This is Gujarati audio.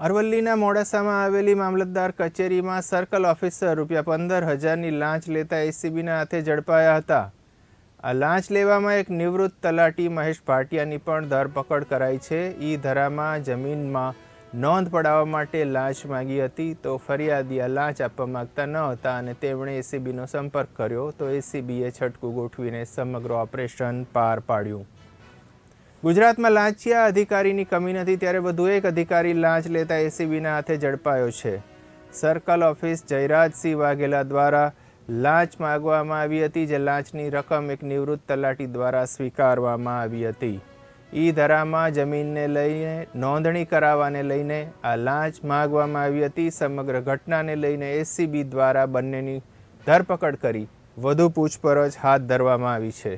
અરવલ્લીના મોડાસામાં આવેલી મામલતદાર કચેરીમાં સર્કલ ઓફિસર રૂપિયા પંદર હજારની લાંચ લેતા એસીબીના હાથે ઝડપાયા હતા. આ લાંચ લેવામાં એક નિવૃત્ત તલાટી મહેશ ભાટિયાની પણ ધરપકડ કરાઈ છે. ઈ ધરામાં જમીનમાં નોંધ પડાવવા માટે લાંચ માગી હતી તો ફરિયાદી આ લાંચ આપવા માગતા ન હતા અને તેમણે એસીબીનો સંપર્ક કર્યો તો એસીબીએ છટકું ગોઠવીને સમગ્ર ઓપરેશન પાર પાડ્યું. ગુજરાતમાં લાંચિયા અધિકારીની કમી નથી ત્યારે વધુ એક અધિકારી લાંચ લેતા એસીબીના હાથે ઝડપાયો છે. સર્કલ ઓફિસ જયરાજસિંહ વાઘેલા દ્વારા લાંચ માગવામાં આવી હતી, જે લાંચની રકમ એક નિવૃત્ત તલાટી દ્વારા સ્વીકારવામાં આવી હતી. ઈ ધરામાં જમીનને લઈને, નોંધણી કરાવવાને લઈને આ લાંચ માગવામાં આવી હતી. સમગ્ર ઘટનાને લઈને એસીબી દ્વારા બંનેની ધરપકડ કરી વધુ પૂછપરછ હાથ ધરવામાં આવી છે.